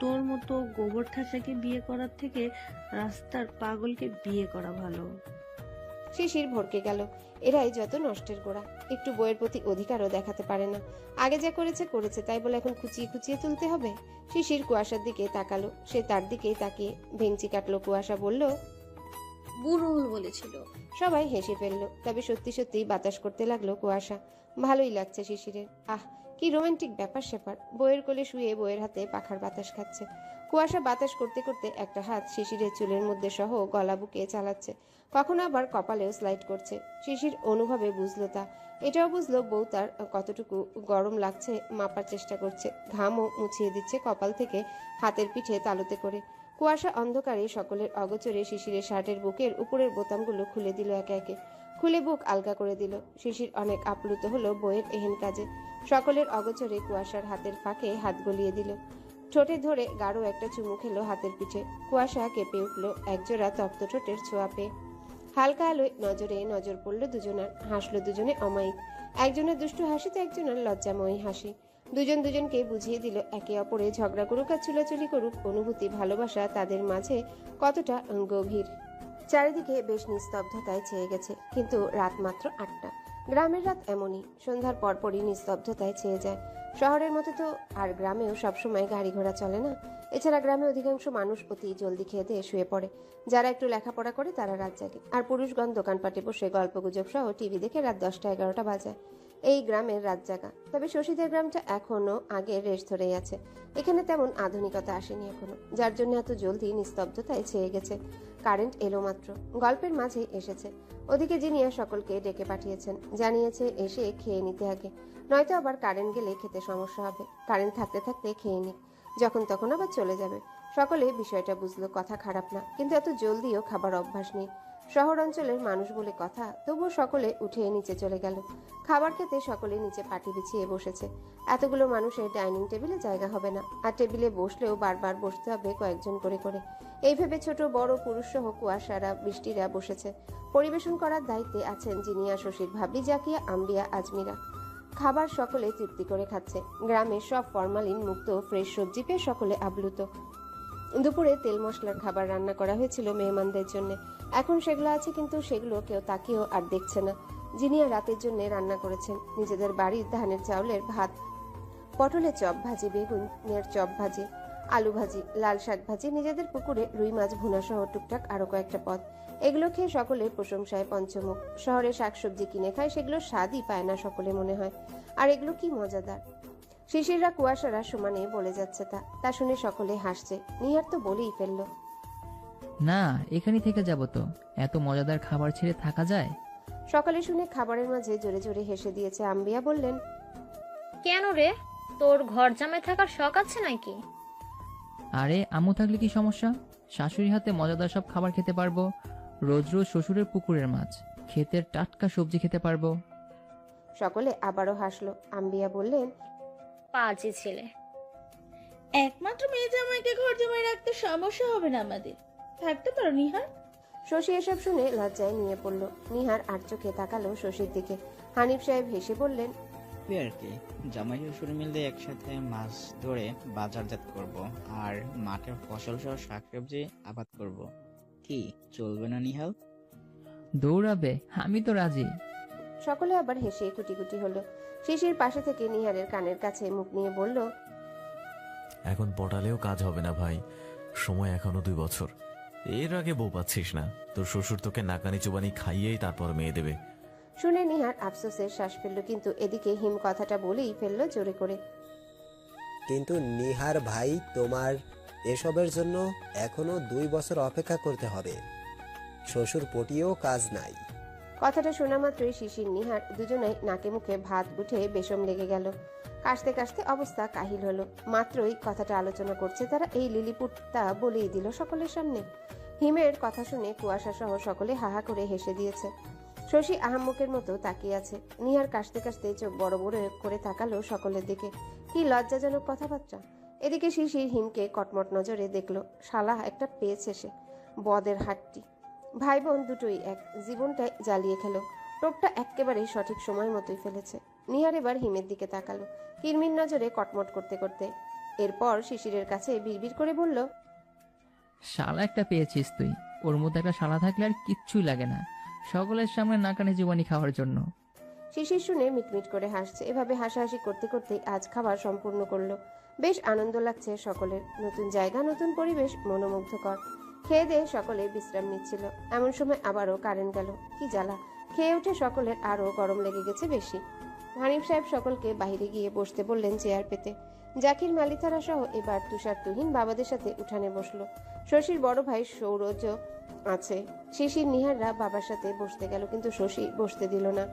তোর মতো গোবর ঠাসাকে বিয়ে করার থেকে রাস্তার পাগলকে বিয়ে করা ভালো। শিশির ভরকে গেল। এরাই যত নষ্টের গোড়া। একটু বইয়ের প্রতি অধিকারও দেখাতে পারে না। আগে যা করেছে করেছে। তাই বলে এখন খুচিয়ে খুচিয়ে তুলতে হবে? শিশির কুয়াশার দিকে তাকালো। সে তার দিকেই তাকিয়ে ভেঙচি কাটলো। কুয়াশা বলল বুড়ুল বলেছিল। সবাই হেসে ফেলল। তবে সত্যি সত্যি বাতাস করতে লাগল কুয়াশা। ভালোই লাগছে শিশিরের। আহ, কি রোমান্টিক ব্যাপার স্যাপার। বইয়ের কোলে শুয়ে বইয়ের হাতে পাখার বাতাস খাচ্ছে। কুয়াশা বাতাস করতে করতে একটা হাত শিশিরের চুলের মধ্যে সহ গলা বুকে চালাচ্ছে। কখনো আবার কপালেও স্লাইড করছে। শিশির অনুভবে বুঝলো তা। এটাও বুঝলো বউ তার কতটুকু গরম লাগছে মাপার চেষ্টা করছে। ঘামও মুছিয়ে দিচ্ছে কপাল থেকে হাতের পিঠে তালুতে করে। কুয়াশা অন্ধকারে সকলের অগোচরে শিশিরের শার্টের বুকের উপরের বোতামগুলো খুলে দিল একে একে। খুলে বুক আলগা করে দিল। শিশির অনেক আপ্লুত হলো বইয়ের এহেন কাজে। সকলের অগোচরে কুয়াশার হাতের ফাঁকে হাত গলিয়ে দিল। ঠোঁটে ধরে গাঢ় একটা চুমু খেলো হাতের পিঠে। কুয়াশা কেঁপে উঠল একজোড়া তপ্ত ঠোঁটের ছোঁয়া পেয়ে। হালকা আলোয় নজরে নজর পড়ল দুজনার। হাসলো দুজনে অমায়িক। একজনের দুষ্টু হাসি তো একজনের লজ্জাময়ী হাসি। দুজন দুজনকে বুঝিয়ে দিল একে অপরে ঝগড়া করুক আর চুলাচুলি করুক। অনুভূতি ভালোবাসা তাদের মাঝে কতটা গভীর। চারিদিকে বেশ নিস্তব্ধতায় ছেয়ে গেছে, কিন্তু রাত মাত্র আটটা। গ্রামের রাত এমনই, সন্ধ্যার পরপরই নিস্তব্ধতায় ছেয়ে যায়। শহরের মতো তো আর গ্রামেও সবসময় গাড়ি ঘোড়া চলে না। এছাড়া গ্রামে অধিকাংশ মানুষ অতি জলদি খেয়ে দিয়ে শুয়ে পড়ে। যারা একটু লেখাপড়া করে তারা রাত জাগে। আর পুরুষগণ দোকানপাটে বসে গল্প গুজব সহ টিভি দেখে রাত দশটা এগারোটা বাজায়। এই গ্রামের রাত জাগা তবে শশীদের গ্রামটা এখনও আগে রেশ ধরেই আছে। এখানে তেমন আধুনিকতা আসেনি এখনও, যার জন্য এত জলদি নিস্তব্ধতায় ছেয়ে গেছে। কারেন্ট এলো মাত্র, গল্পের মাঝে এসেছে। ওদিকে জিনিয়া সকলকে ডেকে পাঠিয়েছেন, জানিয়েছে এসে খেয়ে নিতে আগে। নয়তো আবার কারেন্ট গেলে খেতে সমস্যা হবে, কারেন্ট থাকতে থাকতে খেয়ে নিক। যখন তখন আবার চলে যাবে। সকলে বিষয়টা বুঝলো, কথা খারাপ না, কিন্তু এত জলদিও খাবার অভ্যাস নেই। শহর অঞ্চলের মানুষ বলে কথা তবুও সকলে উঠে নিচে চলে গেল। খাবার খেতে সকলে নিচে পাটি বিছিয়ে বসেছে। এতগুলো মানুষের ডাইনিং টেবিলে জায়গা হবে না। আর টেবিলে বসলেও বারবার বসতে হবে কয়েকজন করে করে। এই ভেবে ছোট, বড় পুরুষ সহ কুয়াশারা, বৃষ্টিরা বসেছে। পরিবেশন করার দায়িত্বে আছেন জিনিয়া শশীর ভাবি জাকিয়া, আম্বিয়া, আজমিরা। খাবার সকলে তৃপ্তি করে খাচ্ছে। গ্রামে সব ফরমালিন মুক্ত ফ্রেশ সবজি পেয়ে সকলে আপ্লুত। দুপুরে তেল মশলার খাবার রান্না করা হয়েছিল মেহমানদের জন্য। এখন সেগুলো আছে, কিন্তু সেগুলো কেউ তাকেও আর দেখছে না। জিনিয়া রাতের জন্য রান্না করেছেন, নিজেদের বাড়ির ধানের চাউলের ভাত পটলের চপ ভাজি বেগুনের চপ ভাজি, আলু ভাজি, লাল শাক ভাজি, নিজেদের পুকুরে রুই মাছ, ভুনা সহ টুকটাক আরও কয়েকটা পদ। এগুলো খেয়ে সকলের প্রশংসায় পঞ্চমুখ। শহরে শাকসবজি কিনে খায় সেগুলো স্বাদই পায় না সকলে মনে হয়। আর এগুলো কি মজাদার? শিশিররা কুয়াশারা সমানে বলে যাচ্ছে তা। তা শুনে সকলে হাসছে। নিহার তো বলেই ফেলল। না এখানেই থেকে যাব তো। এত মজাদার খাবার ছেড়ে থাকা যায়? সকালে শুনে খাবারের মাঝে জোরে জোরে হেসে দিয়েছে আম্বিয়া বললেন কেন রে? তোর ঘর জামাই থাকার শখ আছে নাকি? আরে আম্মু থাকলে কি সমস্যা? শাশুড়ি হাতে মজাদার সব খাবার খেতে পারব? রোজ রোজ শ্বশুরের পুকুরের মাছ ক্ষেতের টাটকা সবজি খেতে পারব। সকলে আবারও হাসলো। আম্বিয়া বললেন পাজি ছেলে। একমাত্র মেয়ে জামাইকে ঘর জামাই রাখতে সমস্যা হবে না আমাদের। থাকতে পারো নিহার? শশী এসব শুনে লজ্জায় নিয়ে পড়ল। নিহার আর চোখে তাকালো শশীর দিকে। হানিফ সাহেব হেসে বললেন হবে আর কি জামাই শ্বশুর মিলে একসাথে মাছ ধরে বাজারজাত করব আর মাঠের ফসল সহ শাকসবজি আবাদ করব। কি চলবে না নিহাল? দৌড়াবে আমি তো রাজি। সকলে আবার হেসে কুটি কুটি হলো। শিশির পাশে থেকে নিহারের কানের কাছে মুখ নিয়ে বলল এখন পটালেও কাজ হবে না ভাই। সময় এখনও দুই বছর। এর আগে বউ পাচ্ছিস না। তোর শ্বশুর তোকে নাকানি চুবানি খাইয়েই তারপর মেয়ে দেবে। শুনে নিহার আফসোসের শ্বাস ফেলল কিন্তু এদিকে হিম কথাটা বলেই ফেলল জোরে করে। কিন্তু নিহার ভাই তোমার এসবের জন্য এখনও দুই বছর অপেক্ষা করতে হবে। শ্বশুর পটিও কাজ নাই। কথাটা শোনা মাত্রই শিশির, নিহার দুজনেই নাকে মুখে ভাত উঠে বেশম লেগে গেল। কাশতে কাশতে অবস্থা কাহিল হলো। মাত্রই কথাটা আলোচনা করছে তারা এই লিলিপুটটা বলেই দিল সকলের সামনে। হিমের কথা শুনে কুয়াশা সহ সকলে হাহা করে হেসে দিয়েছে। শশী আহাম্মকের মতো তাকিয়ে আছে। নিহার কাশতে কাশতে চোখ বড় বড় করে তাকালো সকলের দিকে। কি লজ্জাজনক কথাবার্তা। এদিকে শিশির হিমকে কটমট নজরে দেখল। শালা, একটা পেয়েছে সে। বদের হাটটি। ভাই বোন দুটোই এক। জীবনটাই জ্বালিয়ে খেলো। টোপটা একেবারে সঠিক সময় মতোই ফেলেছে। নিহার এবার হিমের দিকে তাকালো কিরমির নজরে কটমট করতে করতে। এরপর শিশিরের কাছে বিড়বিড় করে বলল শালা একটা পেয়েছিস তুই। ওর মধ্যে একটা শালা থাকলে আর কিচ্ছুই লাগে না। সকলের সামনে নাকানি জীবনী খাওয়ার জন্য। শিশির শুনে মিটমিট করে হাসছে। এভাবে হাসাহাসি করতে করতেই আজ খাবার সম্পূর্ণ করল। বেশ আনন্দ লাগছে সকলের। নতুন জায়গা নতুন পরিবেশ মনোমুগ্ধকর। খেয়ে দিয়ে সকলে বিশ্রাম নিচ্ছিল। এমন সময় আবারও কারেন্ট গেল। কি জ্বালা! খেয়ে উঠে সকলের আরও গরম লেগে গেছে বেশি। হানিফ সাহেব সকলকে বাইরে গিয়ে বসতে বললেন চেয়ার পেতে। জাকির মালিতারা সহ এবার তুষার তুহিন বাবাদের সাথে উঠানে বসল। শশীর বড় ভাই সৌরজ আছে। শিশির নিহাররা বাবার সাথে বসতে গেল, কিন্তু শশী বসতে দিল না।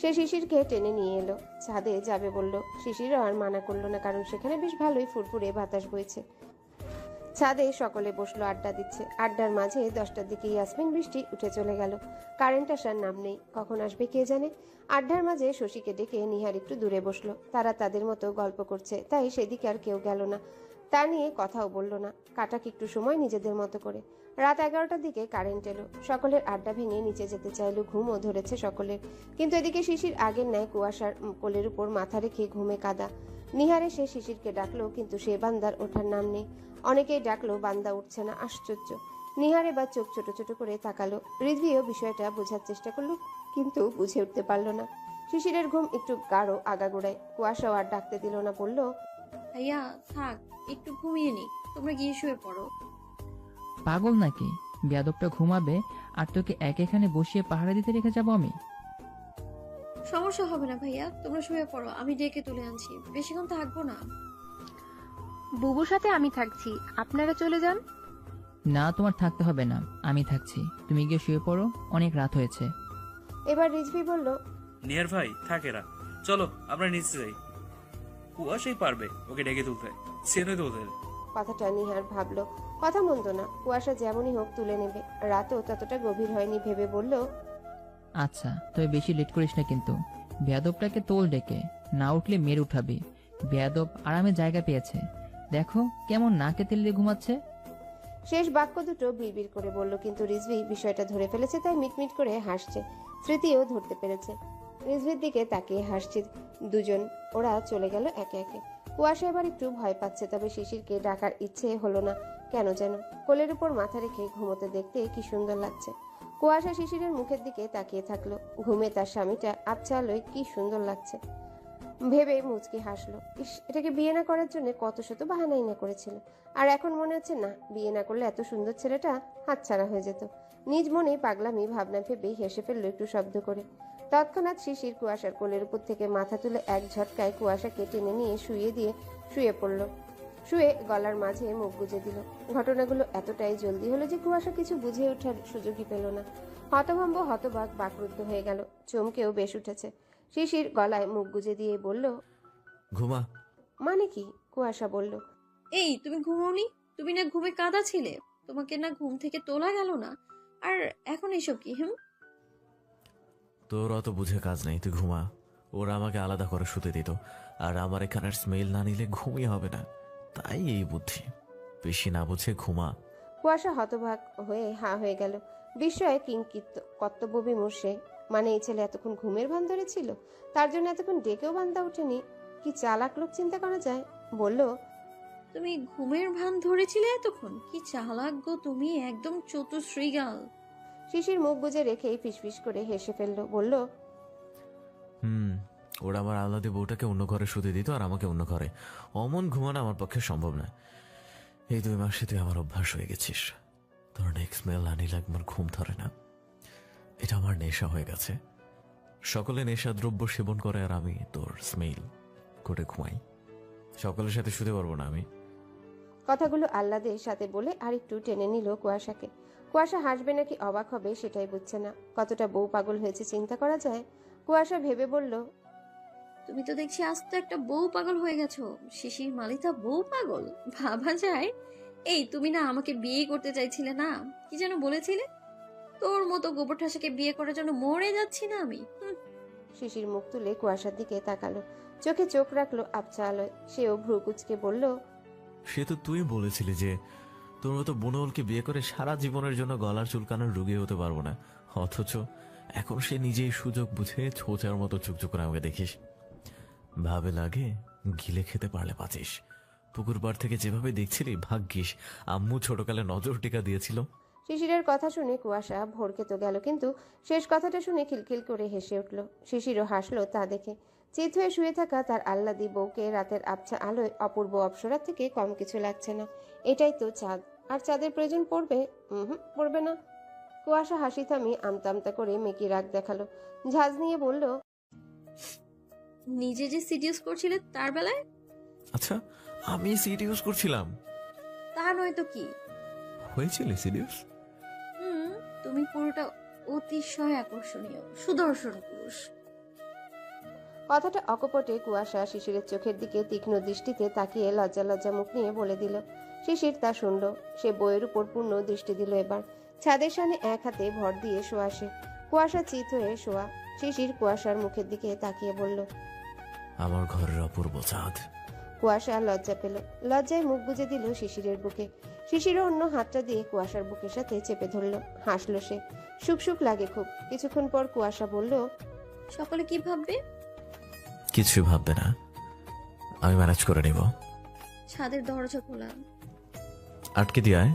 সে শিশিরকে টেনে নিয়ে এলো। ছাদে যাবে বলল শিশিরও আর মানা করল না, কারণ সেখানে বেশ ভালোই ফুরফুরে বাতাস বইছে। ছাদে সকলে বসল, আড্ডা দিচ্ছে। আড্ডার মাঝে দশটার দিকে ইয়াসমিন বৃষ্টি উঠে চলে গেল। কারেন্ট আসার নাম নেই, কখন আসবে কে জানে? আড্ডার মাঝে শশীকে ডেকে নিহার একটু দূরে বসল। তারা তাদের মতো গল্প করছে, তাই সেদিকে আর কেউ গেল না। তা নিয়ে কথাও বলল না, কাটাক একটু সময় নিজেদের মতো করে। রাত এগারোটার দিকে কারেন্ট এলো। সকলের আড্ডা ভেঙে নিচে যেতে চাইলো, ঘুমও ধরেছে সকলের। কিন্তু এদিকে শিশির আগের ন্যায় কুয়াশার কোলের উপর মাথা রেখে ঘুমে কাদা। নিহারে সে শিশিরকে ডাকলো, কিন্তু সে বান্দার ওঠার নাম নেই। অনেকেই ডাকলো বান্দা উঠছে না আশ্চর্য। নিহারে বা চোখ ছোট ছোট করে তাকালো। রিজভিও বিষয়টা বোঝার চেষ্টা করল কিন্তু বুঝে উঠতে পারল না। শিশিরের ঘুম একটু গাঢ় আগাগোড়ায়। কুয়াশাও আর ডাকতে দিল না বলল ভাইয়া থাক একটু ঘুমিয়ে নি তোমরা গিয়ে শুয়ে পড়ো। পাগল নাকি? বেয়াদবটা ঘুমাবে আর তোকে এক এখানে বসিয়ে পাহারা দিতে রেখে যাব আমি? সমস্যা হবে না ভাইয়া তোমরা শুয়ে পড়ো আমি ডেকে তুলে আনছি। বেশিক্ষণ থাকব না। বুবুর সাথে আমি থাকছি। আপনারা চলে যান। না তোমার থাকতে হবে না। আমি থাকছি। তুমি গিয়ে শুয়ে পড়ো। অনেক রাত হয়েছে। এবার রিজভি বলল নিয়ার ভাই থাকেরা চলো আমরা নিচে যাই। কুয়াশাই পারবে ওকে ডেকে তুলতে। সেনে তো ওদের। কথাটা নিহার ভাবলো। কথা মন্দ না। কুয়াশা যেমনই হোক তুলে নেবে। রাতও ততটা গভীর হয়নি ভেবে বলল আচ্ছা তবে বেশি লেট করিস না কিন্তু। বেয়াদবটাকে তোল ডেকে। না উঠলে মেরে উঠাবি। বেয়াদব আরামে জায়গা পেয়েছে। দেখো কেমন নাকে তেল দিয়ে ঘুমাচ্ছে। শেষ বাক্য দুটো বিড়বিড় করে বলল, কিন্তু রিজভি বিষয়টা ধরে ফেলেছে, তাই মিটমিট করে হাসছে। স্মৃতিও ধরতে পেরেছে। রিজভির দিকে তাকিয়ে হাসছে দুজন। ওরা চলে গেল একে একে। কুয়াশা এবার একটু ভয় পাচ্ছে, তবে শিশিরকে ডাকার ইচ্ছে হলো না। কেন যেন? কোলের উপর মাথা রেখে ঘুমোতে দেখতে কি সুন্দর লাগছে। কুয়াশা শিশিরের মুখের দিকে তাকিয়ে থাকল। ঘুমে তার স্বামীটা আবছা আলোয় কি সুন্দর লাগছে। ভেবে মুচকি হাসলো। ইস, এটাকে বিয়ে না করার জন্য কত শত বাহানাই না করেছিল। আর এখন মনে হচ্ছে, না, বিয়ে না করলে এত সুন্দর ছেলেটা হাতছাড়া হয়ে যেত। নিজ মনে পাগলামি ভাবনা ভেবে হেসে ফেলল একটু শব্দ করে। তৎক্ষণাৎ শিশির কুয়াশার কোলের উপর থেকে মাথা তুলে এক ঝটকায় কুয়াশাকে টেনে নিয়ে শুয়ে দিয়ে শুয়ে পড়ল। শুয়ে গলার মাঝে মুখ গুজে দিল। ঘটনাগুলো এতটাই জলদি হলো যে কুয়াশা কিছু বুঝে ওঠার সুযোগই পেল না। হতভম্ব হতবাক বাকরুদ্ধ হয়ে গেল। চমকেও বেশ উঠেছে। শিশির গলায় মুখ গুজে দিয়ে বলল ঘুমা। মানে কি? কুয়াশা বলল এই তুমি ঘুমোনি? তুমি না ঘুমে কাদা ছিলে তোমাকে না ঘুম থেকে তোলা গেল না? আর এখন এসব কি হুম? তোর অত বুঝে কাজ নেই তুই ঘুমা। ওরা আমাকে আলাদা করে শুতে দিত আর আমার এখানের স্মেল না নিলে ঘুমই হবে না। তাই এই বুদ্ধি। বেশি না বুঝে ঘুমা। কুয়াশা হতভাগ হয়ে হা হয়ে গেল। বিস্ময়ে কিঙ্কিত কর্তব্য বিমর্ষে মানে এই ছেলে এতক্ষণ ঘুমের ভান ধরেছিল তার জন্য এতক্ষণ ডেকেও বান্দা ওঠেনি। কি চালাক লোক চিন্তা করা যায়? বলল তুমি ঘুমের ভান ধরেছিলে এতক্ষণ? কি চালাক গো তুমি একদম চতুশ্রীগাল। শিশির মুখ বুজে রেখেই ফিসফিস করে হেসে ফেলল বলল হুম ওরা আমার আলাদা বউটাকে অন্য ঘরে শুতে দিত আর আমাকে অন্য ঘরে। অমন ঘুমানো আমার পক্ষে সম্ভব না এই দুই মাসে তুই আমার অভ্যাস হয়ে গেছিস। তোর নেক্সট মেল না নিলে আমার ঘুম ধরে না। এটা আমার নেশা হয়ে গেছে। সকলে নেশা দ্রব্য সেবন করে আর আমি তোর স্মেল করে ঘুমাই। সকলের সাথে শুতে পারব না আমি। কথাগুলো আহ্লাদের সাথে বলে আর একটু টেনে নিল কুয়াশাকে। কুয়াশা হাসবে নাকি অবাক হবে সেটাই বুঝছে না। কতটা বউ পাগল হয়েছে চিন্তা করা যায়? কুয়াশা ভেবে বলল তুমি তো দেখছি আস্ত একটা বউ পাগল হয়ে গেছো। শিশির মালিতা বউ পাগল? ভাবা যায়? এই তুমি না আমাকে বিয়ে করতে চাইছিলে না? কি যেন বলেছিলে? তোর মতো গোবর ঠাসাকে বিয়ে করার জন্য মরে যাচ্ছি না আমি। শিশির মুখ তুলে কুয়াশার দিকে তাকালো। চোখে চোখ রাখল আবছা আলোয় সেও ভ্রু কুচকে বলল সে তো তুই বলেছিলি যে তোর মতো বুনলকে বিয়ে করে সারা জীবনের জন্য গলার চুলকানোর রুগী হতে পারব না। অথচ এখন সে নিজেই সুযোগ বুঝে ছোচার মতো চুকচুক করে আমাকে দেখিস। ভাবে লাগে গিলে খেতে পারলে পাচিস পুকুর পাড় থেকে যেভাবে দেখছিলি ভাগ্যিস আম্মু ছোটকালে নজর টিকা দিয়েছিল। শিশিরের কথা শুনে কুয়াশা ভরকে তো গেল কিন্তু শেষ কথাটা শুনে খিলখিল করে হেসে উঠল। শিশিরও হাসলো তা দেখে। চিত হয়ে শুয়ে থাকা তার আহ্লাদি বউকে রাতের আবছা আলোয় অপূর্ব অপসরার থেকে কম কিছু লাগছে না। এটাই তো চাঁদ। আর চাঁদের প্রয়োজন পড়বে? হুম পড়বে না। কুয়াশা হাসি থামি আমতা আমতা করে মেকি রাগ দেখাল। ঝাঁজ নিয়ে বলল নিজে যে সিরিয়াস করছিলে তার বেলায়? আচ্ছা আমি ইউজ করছিলাম। তা নয় তো কি? হয়েছিল হুম তুমি পুরোটা অতিশয় আকর্ষণীয়। সুদর্শন পুরুষ। কথাটা অকপটে কুয়াশা শিশিরের চোখের দিকে তীক্ষ্ণ দৃষ্টিতে তাকিয়ে লজ্জা লজ্জা মুখ নিয়ে বলে দিল শিশির তা শুনল। সে বইয়ের উপর পূর্ণ দৃষ্টি দিল এবার। ছাদের সামনে এক হাতে ভর দিয়ে শোয়া সে। কুয়াশা চিত হয়ে শোয়া। শিশির কুয়াশার মুখের দিকে তাকিয়ে বলল আমার ঘরের অপূর্ব চাঁদ। কুয়াশা লজ্জা পেল। লজ্জায় মুখ গুজে দিল শিশিরের বুকে। শিশিরও অন্য হাতটা দিয়ে কুয়াশার বুকের সাথে চেপে ধরল। হাসলো সে। সুখ সুখ লাগে খুব। কিছুক্ষণ পর কুয়াশা বলল সকলে কি ভাববে? কিছু ভাববে না। আমি ম্যানেজ করে নিব। ছাদের দরজা খোলা। আটকে দিয়ায়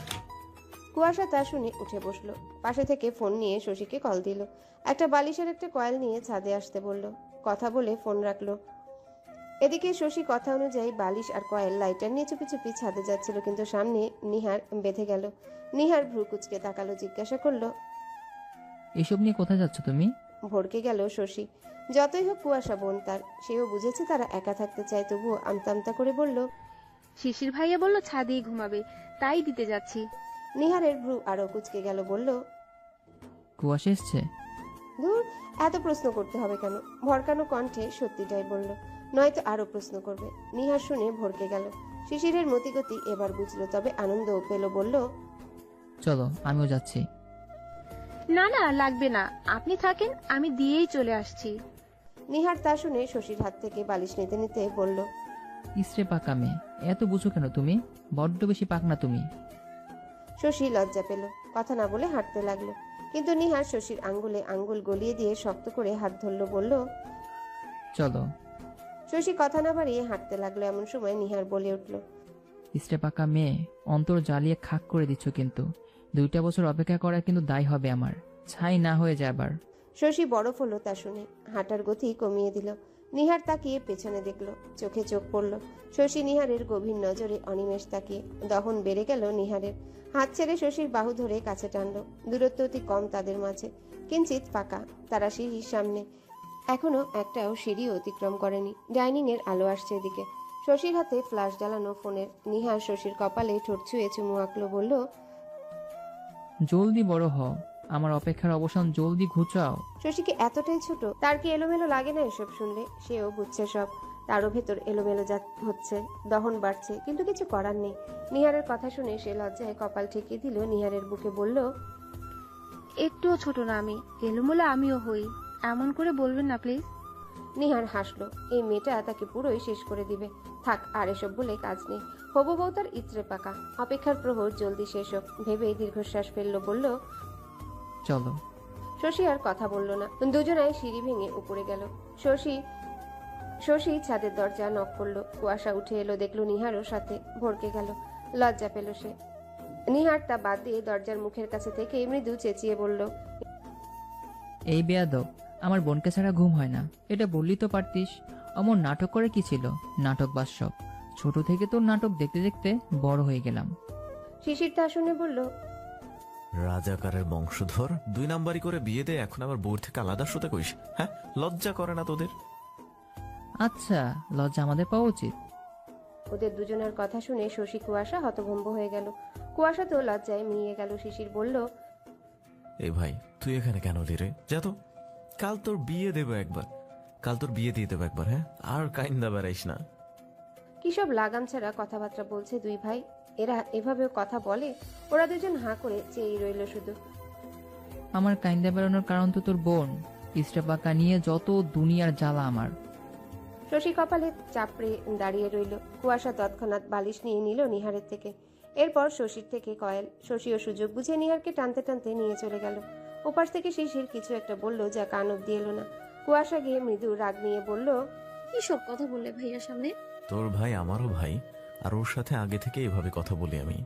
কুয়াশা তা শুনে উঠে বসল। পাশে থেকে ফোন নিয়ে শশীকে কল দিল। একটা বালিশের একটা কয়েল নিয়ে ছাদে আসতে বলল। কথা বলে ফোন রাখল। এদিকে শশী কথা অনুযায়ী বালিশ আর কয়েল লাইটার নিয়ে চুপি চুপি ছাদে যাচ্ছিল কিন্তু সামনে নিহার বেঁধে গেল। নিহার ভ্রু কুচকে তাকালো জিজ্ঞাসা করল এসব নিয়ে কোথায় যাচ্ছ তুমি? ভরকে গেল শশী। যতই হোক কুয়াশা বোন তার সেও বুঝেছে তারা একা থাকতে চায় তবুও আমতা আমতা করে বলল শিশির ভাইয়া বলল ছাদেই ঘুমাবে তাই দিতে যাচ্ছি। নিহারের ভ্রু আরও কুচকে গেল বলল কুয়াশা এসছে? ধুর এত প্রশ্ন করতে হবে কেন? ভরকানো কণ্ঠে সত্যিটাই বলল নয়তো আরও প্রশ্ন করবে। নিহার শুনে ভরকে গেল। শিশিরের মতিগতি এবার বুঝলো তবে আনন্দও পেল বলল চলো আমিও যাচ্ছি। না না লাগবে না। আপনি থাকেন আমি দিয়েই চলে আসছি। নিহার তা শুনে শশীর হাত থেকে বালিশ নিতে নিতে বলল ইসরে পাকা মেয়ে এত বুঝো কেন তুমি? বড্ড বেশি পাক না তুমি। শশী লজ্জা পেল কথা না বলে হাঁটতে লাগল। কিন্তু নিহার শশীর আঙ্গুলে আঙ্গুল গলিয়ে দিয়ে শক্ত করে হাত ধরলো বলল চলো শশী কথা না বাড়িয়ে হাঁটতে লাগল এমন সময় নিহার বলে উঠল ইসরে পাকা মেয়ে অন্তর জ্বালিয়ে খাক করে দিচ্ছ কিন্তু। দুইটা বছর অপেক্ষা করা কিন্তু দায় হবে আমার। ছাই না হয়ে যায় আবার। শশী বরফ হলো তা শুনে হাঁটার গতি কমিয়ে দিল। নিহার তাকিয়ে পেছনে দেখল চোখে চোখ পড়ল। শশী নিহারের গভীর নজরে অনিমেষ তাকিয়ে দহন বেড়ে গেল নিহারের। হাত ছেড়ে শশীর বাহু ধরে কাছে টানল। দূরত্ব অতি কম তাদের মাঝে। কিঞ্চিত ফাঁকা তারা সিঁড়ির সামনে এখনও একটাও সিঁড়ি অতিক্রম করেনি। ডাইনিং এর আলো আসছে এদিকে। শশীর হাতে ফ্ল্যাশ জ্বালানো ফোনের। নিহার শশীর কপালে ঠোঁট ছুঁয়ে চুমু আঁকলো বলল জলদি বড় হও। আমার অপেক্ষার অবসান জলদি ঘুচাও। শশীকে এতটাই ছোট তার কি এলোমেলো লাগে না এসব শুনলে? সেও বুঝছে সব। তারও ভেতর এলোমেলো যা হচ্ছে দহন বাড়ছে কিন্তু কিছু করার নেই। নিহারের কথা শুনে সে লজ্জায় কপাল ঠেকিয়ে দিল। নিহারের বুকে বলল একটুও ছোট না আমি এলোমেলো আমিও হই। এমন করে বলবেন না প্লিজ নিহার হাসলো। এই মেয়েটা তাকে পুরোই শেষ করে দিবে। থাক আর এসব বলে কাজ নেই। হবু বউ তার ইত্রে পাকা। অপেক্ষার প্রহর জলদি শেষ হোক। ভেবেই দীর্ঘশ্বাস ফেলল বলল চলো। শশী আর কথা বলল না। দুজনাই সিঁড়ি ভেঙে উপরে গেল। শশী শশী ছাদের দরজা নক করল। কুয়াশা উঠে এলো দেখল নিহারও সাথে ভরকে গেল। লজ্জা পেল সে। নিহার তা বাদ দিয়ে দরজার মুখের কাছে থেকে মৃদু চেঁচিয়ে বলল এই বেয়াদব। আমার বোনকে ছাড়া ঘুম হয় না। এটা বললি তো পারতিস। অমর নাটক করে কি ছিল? নাটক বাসব ছোট থেকে তোর নাটক দেখতে দেখতে বড় হয়ে গেলাম। শিশির তা শুনে বলল রাজাকারের বংশধর দুই নাম্বারি করে বিয়ে দে এখন আবার বোর থেকে আলাদা শুতে কইস হ্যাঁ? লজ্জা করে না তোদের? আচ্ছা লজ্জা আমাদের পাওয়া উচিত। ওদের দুজনের কথা শুনে শশী কুয়াশা হতভম্ব হয়ে গেল। কুয়াশা তো লজ্জায় মিলিয়ে গেল। শিশির বলল এই ভাই তুই এখানে কেন এলি রে? যা তো। কাল তোর বিয়ে দেবো একবার। কাল তোর বিয়ে দিয়ে দেবো একবার হ্যাঁ? আর কাইন্দা বেড়াইস না। কি সব লাগাম ছাড়া কথাবার্তা বলছে দুই ভাই? এরা এভাবেও কথা বলে? ওরা দুজন হাঁ করে চেয়ে রইল শুধু। আমার কাইন্দা বেড়ানোর কারণ তো তোর বোন। ইস্টা পাকা নিয়ে যত দুনিয়ার জ্বালা আমার। শশী কপালে চাপড়ে দাঁড়িয়ে রইল। কুয়াশা তৎক্ষণাৎ বালিশ নিয়ে নিল নিহারের থেকে। এরপর শশীর থেকে কয়েল শশীও সুযোগ বুঝে নিহারকে টানতে টানতে নিয়ে চলে গেল। ওপাশ থেকে শিশির কিছু একটা বলল যা কান অব্দি এলো না। কুয়াশা গিয়ে মৃদু রাগ নিয়ে বলল কি সব কথা বললে ভাইয়ার সামনে? তোর ভাই আমারও ভাই আর ওর সাথে আগে থেকে এভাবে কথা বলি আমি।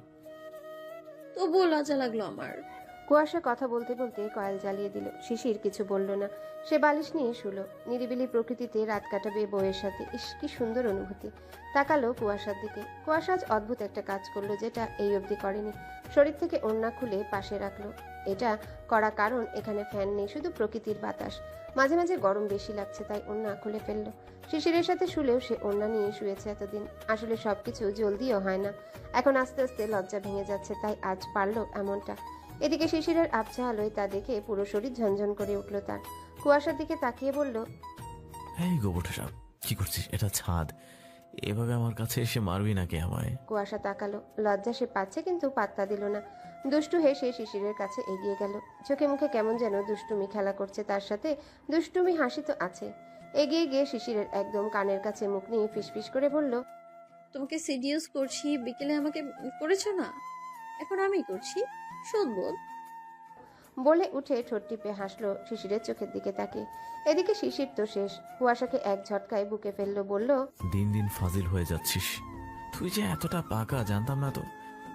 তবুও লজ্জা লাগল আমার। কুয়াশা কথা বলতে বলতে কয়েল জ্বালিয়ে দিল। শিশির কিছু বলল না। সে বালিশ নিয়ে শুলো। নিরিবিলি প্রকৃতিতে রাত কাটাবে বউয়ের সাথে। ইস কি সুন্দর অনুভূতি। তাকালো কুয়াশার দিকে। কুয়াশা আজ অদ্ভুত একটা কাজ করল যেটা এই অবধি করেনি। শরীর থেকে ওড়না খুলে পাশে রাখল। এটা করা কারণ এখানে ফ্যান নেই শুধু প্রকৃতির বাতাস। মাঝে মাঝে গরম বেশি লাগছে তাই ওড়না খুলে ফেলল। শিশিরের সাথে শুলেও সে ওড়না নিয়ে শুয়েছে এতদিন। আসলে সবকিছু জলদিও হয় না। এখন আস্তে আস্তে লজ্জা ভেঙে যাচ্ছে তাই আজ পারল এমনটা। এদিকে শিশিরের আবছা আলোয় তা দেখে পুরো শরীর ঝনঝন করে উঠল তার। কুয়াশার দিকে তাকিয়ে বলল এই গোবরটা সাপ কি করছিস? এটা ছাদ। এভাবে আমার কাছে এসে মারবি নাকি আমায়? কুয়াশা তাকালো। লজ্জা সে পাচ্ছে কিন্তু পাত্তা দিল না। দুষ্টু হেসে শিশিরের কাছে এগিয়ে গেল। চোখে মুখে কেমন যেন দুষ্টুমি খেলা করছে তার সাথে দুষ্টুমি হাসি তো আছে। এগিয়ে গিয়ে শিশিরের একদম কানের কাছে মুখ নিয়ে ফিসফিস করে বলল তোমাকে সিডিউস করছি বিকেলে আমাকে করেছ না? এখন আমি করছি শোধ বোধ বলে উঠে ঠোঁট টিপে হাসলো শিশিরের চোখের দিকে তাকে। এদিকে শিশির তো শেষ। কুয়াশাকে এক ঝটকায় বুকে ফেলল বলল দিন দিন ফাজিল হয়ে যাচ্ছিস। তুই যে এতটা পাকা জানতাম না তো।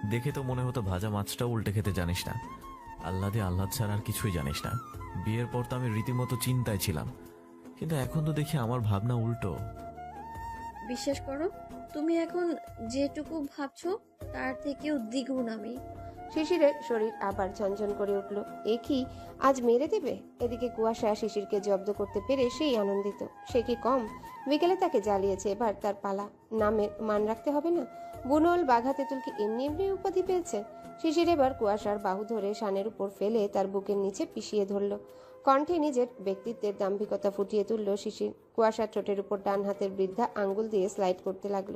দেখে তো মনে হতো ভাজা মাছটা উল্টে খেতে জানিস না। আল্লাদে আল্লাদ ছাড়া আর কিছুই জানিস না। বিয়ের পর তো আমি রীতিমতো চিন্তায় ছিলাম। কিন্তু এখন তো দেখি আমার ভাবনা উল্টো। বিশ্বাস করো তুমি এখন যেটুকু ভাবছ তার থেকেও দ্বিগুণ আমি। শিশিরের শরীর আবার ঝনঝন করে উঠল। এ কি আজ মেরে দেবে? এদিকে কুয়াশা শিশিরকে জব্দ করতে পেরে সেই আনন্দিত। সে কি কম? বিকেলে তাকে জ্বালিয়েছে এবার তার পালা। নামের মান রাখতে হবে না? বুনল বাঘা তেঁতুল কি এমনি এমনি উপাধি পেয়েছে। শিশির এবার কুয়াশার বাহু ধরে শানের উপর ফেলে তার বুকের নিচে পিষিয়ে ধরল। কণ্ঠে নিজের ব্যক্তিত্বের দাম্ভিকতা ফুটিয়ে তুলল শিশির। কুয়াশার ঠোঁটের উপর ডান হাতের বৃদ্ধা আঙ্গুল দিয়ে স্লাইড করতে লাগল।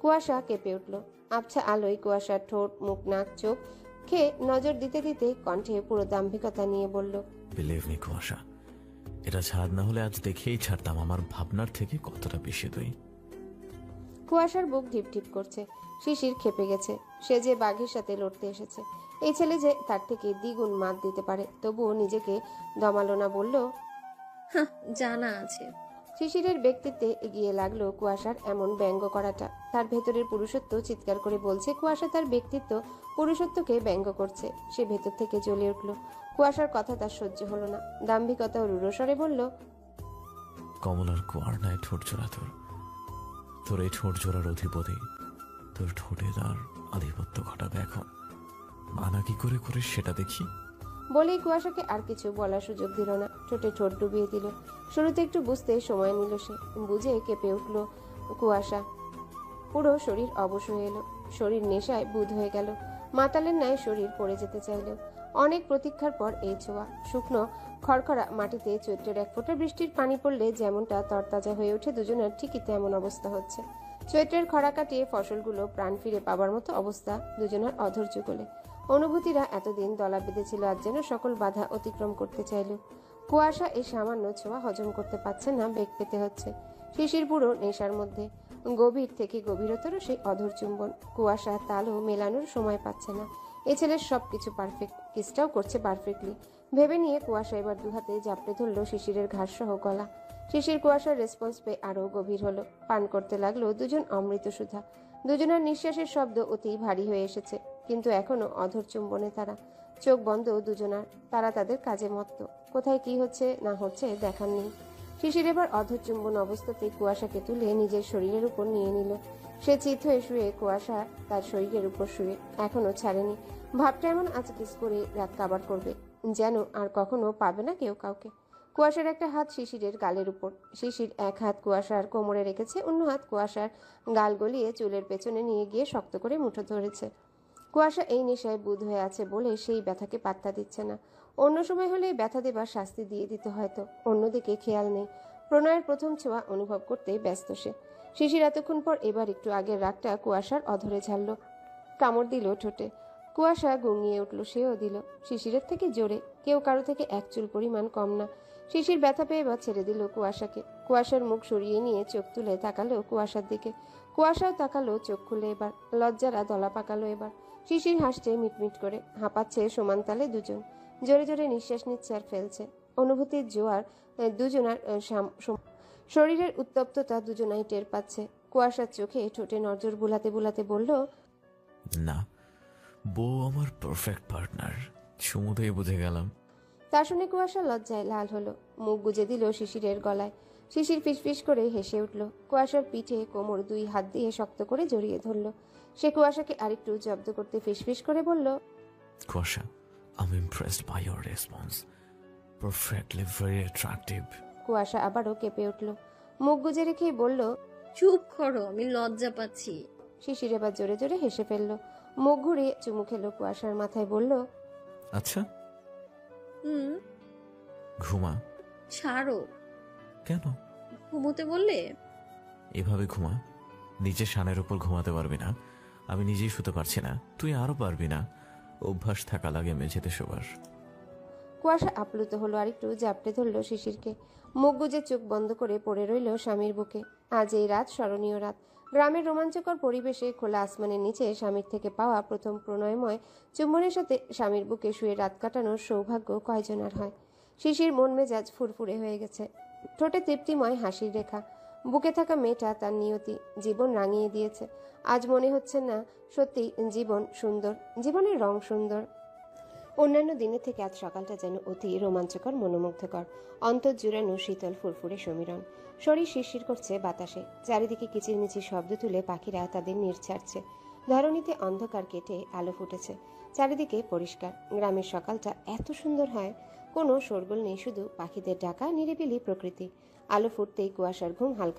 কুয়াশা কেঁপে উঠল। আবছা আলোয় কুয়াশার ঠোঁট, মুখ, নাক, চোখ খেয়ে নজর দিতে দিতে কণ্ঠে পুরো দাম্ভিকতা নিয়ে বলল বিলিভ মি কুয়াশা, এটা ছাদ না হলে আজ দেখেই ছাড়তাম। আমার ভাবনার থেকে কতটা বেশি তুই কুয়াশার বুক ঢিপ ঢিপ করছে। শিশির খেপে গেছে। সে যে বাঘের সাথে লড়তে এসেছে। এই ছেলে যে তার থেকে দ্বিগুণ মাত দিতে পারে তবুও নিজেকে দমালো না বলল জানা আছে। শিশিরের ব্যক্তিত্বে এগিয়ে লাগল কুয়াশার এমন ব্যঙ্গ করাটা। তার ভেতরের পুরুষত্ব চিৎকার করে বলছে কুয়াশা তার ব্যক্তিত্ব পুরুষত্বকে ব্যঙ্গ করছে। সে ভেতর থেকে জ্বলে উঠল। কুয়াশার কথা তার সহ্য হলো না। দাম্ভিকতা ও রুরস্বরে বলল কমলার কুয়ার নাই ঠোঁট জোড়া তোর এই ঠোঁট জোড়ার অধিপতি। তোর ঠোঁটে তার আধিপত্য ঘটাবে এখন। মানা কি করে করিস সেটা দেখি। বলেই কুয়াশাকে আর কিছু বলার সুযোগ দিল না। ঠোঁটে ঠোঁট ডুবিয়ে দিল। শুরুতে একটু বুঝতে সময় নিল সে। বুঝে কেঁপে উঠল কুয়াশা। পুরো শরীর অবশ হয়ে এলো। শরীর নেশায় বুধ হয়ে গেল। মাতালের ন্যায় শরীর পড়ে যেতে চাইল। অনেক প্রতীক্ষার পর এই ছোঁয়া। শুকনো খড়খড়া মাটিতে চৈত্রের এক ফোঁটা বৃষ্টির পানি পড়লে যেমনটা তরতাজা হয়ে ওঠে দুজনের, ঠিকই তেমন অবস্থা হচ্ছে। চৈত্রের খরা কাটিয়ে ফসলগুলো প্রাণ ফিরে পাবার মতো অবস্থা দুজনের অধৈর্য কোলে। অনুভূতিরা এতদিন দলা বেঁধেছিল আজ যেন সকল বাধা অতিক্রম করতে চাইল। কুয়াশা এই সামান্য ছোঁয়া হজম করতে পারছে না, বেগ পেতে হচ্ছে। শিশির পুরো নেশার মধ্যে। গভীর থেকে গভীরতর সেই অধর চুম্বন। কুয়াশা তালও মেলানোর সময় পাচ্ছে না। এ ছেলের সবকিছু পারফেক্ট কিসটাও করছে পারফেক্টলি ভেবে নিয়ে কুয়াশা এবার দুহাতে জাপড়ে ধরলো শিশিরের ঘাস সহ গলা। শিশির কুয়াশার রেসপন্স পেয়ে আরও গভীর হলো। পান করতে লাগল দুজন অমৃত সুধা। দুজনের নিঃশ্বাসের শব্দ অতি ভারী হয়ে এসেছে, কিন্তু এখনও অধর চুম্বনে তারা। চোখ বন্ধ দুজনার, তারা তাদের কাজে মত্ত। কোথায় কি হচ্ছে, না হচ্ছে দেখার নেই। শিশির এবার অধর চুম্বন অবস্থাতেই কুয়াশাকে তুলে নিজের শরীরের উপর নিয়ে নিল। সে চিত হয়ে শুয়ে কুয়াশা তার শরীরের উপর শুয়ে এখনও ছাড়েনি। ভাবটা এমন আজ কিস করে রাত কাবার করবে, যেন আর কখনো পাবে না কেউ কাউকে। কুয়াশার একটা হাত শিশিরের গালের উপর। শিশির এক হাত কুয়াশার কোমরে রেখেছে, অন্য হাত কুয়াশার গাল গলিয়ে চুলের পেছনে নিয়ে গিয়ে শক্ত করে মুঠো ধরেছে। কুয়াশা এই নেশায় বুধ হয়ে আছে বলে সেই ব্যথাকে পাত্তা দিচ্ছে না। অন্য সময় হলে ব্যথা দেবার শাস্তি দিয়ে দিতে হয়তো, অন্যদিকে খেয়াল নেই। প্রণয়ের প্রথম ছোঁয়া অনুভব করতে ব্যস্ত সে। শিশির এতক্ষণ পর এবার একটু আগের রাগটা কুয়াশার অধরে ঝাড়ল। কামড় দিল ঠোঁটে। কুয়াশা গুঙিয়ে উঠল, সেও দিল। শিশিরের থেকে জোরে, কেউ কারও থেকে এক চুল পরিমাণ কম না। শিশির ব্যথা পেয়ে এবার ছেড়ে দিল কুয়াশাকে। কুয়াশার মুখ সরিয়ে নিয়ে চোখ তুলে তাকালো কুয়াশার দিকে। কুয়াশাও তাকালো চোখ খুলে এবার, লজ্জারা দলা পাকালো এবার। শিশির হাসছে মিটমিট করে, হাঁপাচ্ছে সমান তালে দুজন। জোরে জোরে নিঃশ্বাস নিচ্ছে আর ফেলছে। অনুভূতির জোয়ার, দুজনার শরীরের উত্তপ্ততা দুজনাই টের পাচ্ছে। কুয়াশার চোখে ঠোঁটে নজর বুলাতে বুলাতে বলল না বউ আমার পারফেক্ট পার্টনার সমুদয় বুঝে গেলাম। তা শুনে কুয়াশা লজ্জায় লাল হলো। মুখ গুজে দিল শিশিরের গলায়। শিশির ফিসফিস করে হেসে উঠল। কুয়াশার পিঠে কোমর দুই হাত দিয়ে শক্ত করে জড়িয়ে ধরল। সে কুয়াশাকে আরেকটু জব্দ করতে ফিসফিস করে বলল কুয়াশা I am impressed by your response perfectly very attractive কুয়াশা আবারও কেঁপে উঠল। মুখ গুজে রেখেই বলল চুপ করো আমি লজ্জা পাচ্ছি। শিশির এবার জোরে জোরে হেসে ফেলল। মুখ ঘুরিয়ে চুমু খেলো কুয়াশার মাথায় বলল আচ্ছা। হুম। ঘুমা। ছাড়ো। কেন? ঘুমোতে বললে? এভাবে ঘুমা। নিচে শানের উপর ঘুমাতে পারবি না। আমি নিজেই শুতে পারছি না। তুই আরও পারবি না। অভ্যাস থাকা লাগে মেঝেতে শোবার। কুয়াশা আপ্লুত হলো, আর একটু জাপটে ধরল শিশিরকে। মুখ গুজে চোখ বন্ধ করে পড়ে রইল স্বামীর বুকে। আজ এই রাত স্মরণীয় রাত। গ্রামের রোমাঞ্চকর পরিবেশে খোলা আসমানের নিচে স্বামীর থেকে পাওয়া প্রথম প্রণয়ময় চুম্বনের সাথে স্বামীর বুকে শুয়ে রাত কাটানোর সৌভাগ্য কয়জনার হয়? শিশির মন মেজাজ ফুরফুরে হয়ে গেছে। ঠোঁটে তৃপ্তিময় হাসির রেখা। বুকে থাকা মেয়েটা তার নিয়তি, জীবন রাঙিয়ে দিয়েছে। আজ মনে হচ্ছে না সত্যি জীবন সুন্দর। জীবনের রং সুন্দর। অন্যান্য দিনের থেকে আজ সকালটা যেন অতি রোমাঞ্চকর, মনোমুগ্ধকর। অন্তর জুড়ানো শীতল ফুরফুরে সমীরণ। শরীর শিরশির করছে বাতাসে। চারিদিকে কিচিরমিচির শব্দ তুলে পাখিরা তাদের নীড় ছাড়ছে। ধরণীতে অন্ধকার কেটে আলো ফুটেছে। চারিদিকে পরিষ্কার। গ্রামের সকালটা এত সুন্দর হয়। কোনো শোরগোল নেই, শুধু পাখিদের ডাকা নিরিবিলি প্রকৃতি। আলো ফুটতেই কুয়াশার ঘুম হালকা